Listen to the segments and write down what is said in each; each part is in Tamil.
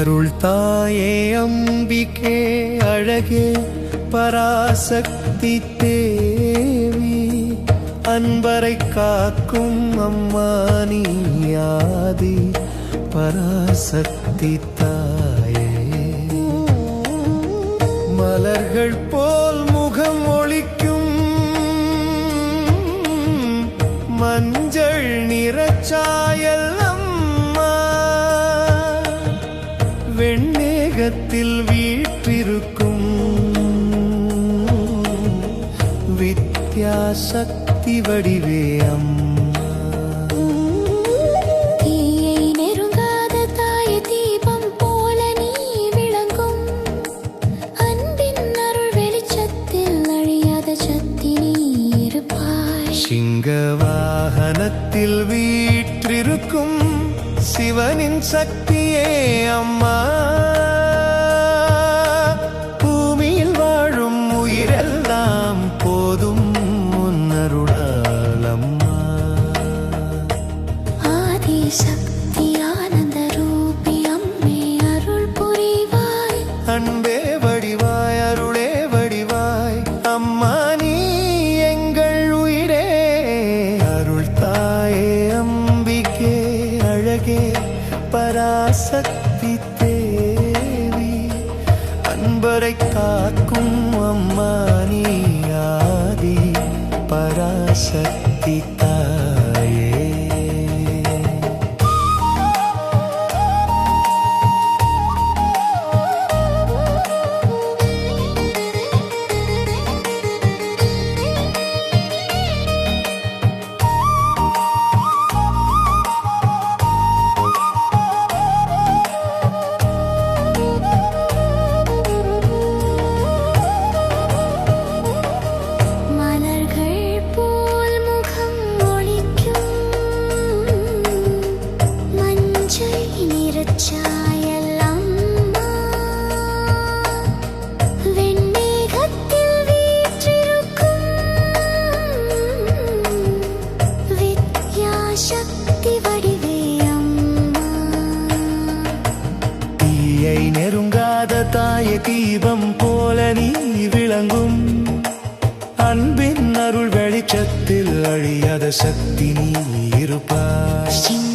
அருள் தாயே அம்பிகே அழகே பராசக்தி தேவி அன்பரை காக்கும் அம்மா நீயாதி பராசக்தி தாயே. மலர்கள் போ வெண்ணேகத்தில் வீற்றிருக்கும். வித்யாசக்தி வடிவே அம்மா. தீயை நெருங்காத தாய தீபம் போல நீ விளங்கும். அன்பின் அருள் வெளிச்சத்தில் அழியாத சக்தி நீ இருப்பாய். சிங்க வாகனத்தில் வீற்றிருக்கும் சிவனின் சக்தியே அம்மா. பராசக்தி தேவி அன்பரை காக்கும் அம்மா நீ ஆதி. பராசக்தி வித்யாசக்தி வடிவே அம்மா. தீயை நெருங்காத தாய தீபம் போல நீ விளங்கும். அன்பின் அருள் வெளிச்சத்தில் அழியாத சக்தி நீ இருப்பாய்.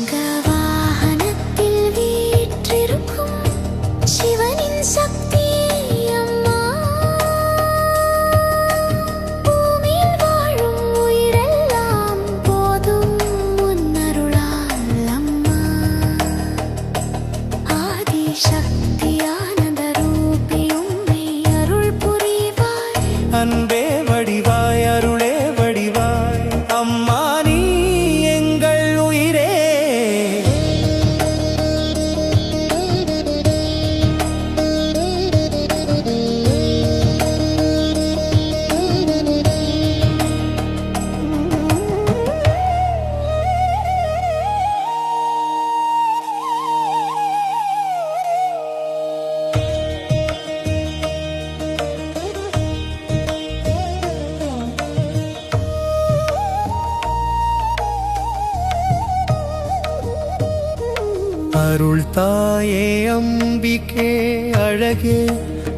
அருள் தாயே அம்பிகே அழகே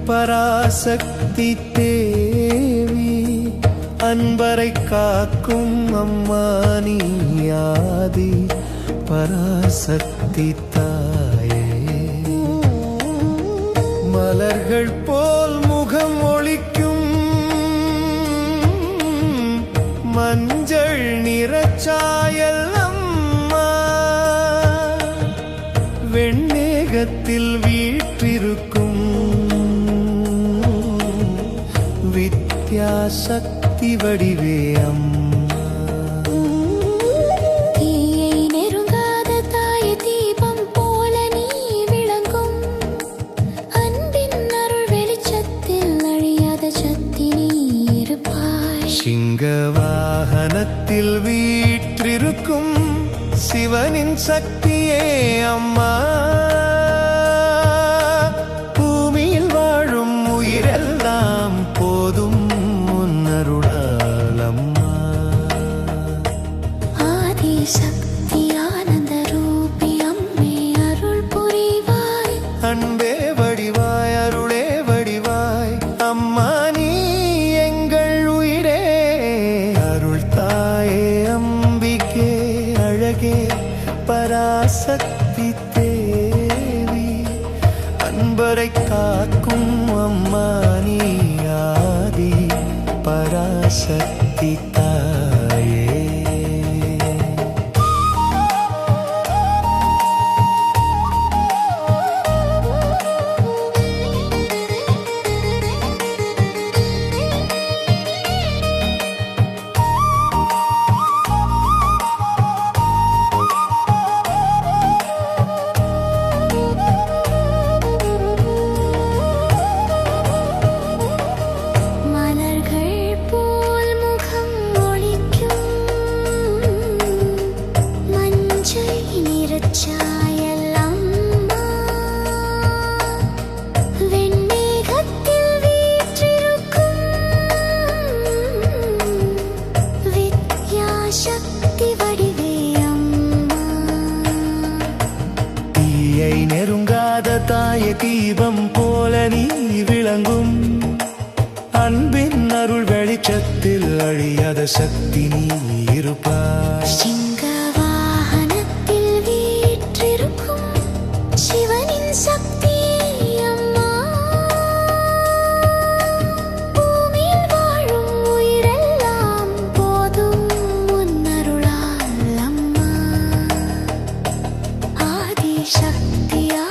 பராசக்தி தேவி அன்பரை காக்கும் அம்மா நீயாதி பராசக்தி தாயே. மலர்கள் போல் முகம் ஒழிக்கும் மஞ்சள் நிறச்சாய் வித்யாசக்தி வடிவே அம்மா தீயை நெருங்காத தாய தீபம் போல நீ விளங்கும். அன்பின் அருள் வெளிச்சத்தில் அழியாத சக்தி நீ இருப்பாய். சிங்க வாகனத்தில் வீற்றிருக்கும் சிவனின் சக்தியே அம்மா. காக்கும் அம்மா நீ ஆதி பராசக்தி தீயை நெருங்காத தாய தீபம் போல நீ விளங்கும். அன்பின் அருள் வெளிச்சத்தில் அழியாத சக்தி நீ இருப்பாய். சக்தியா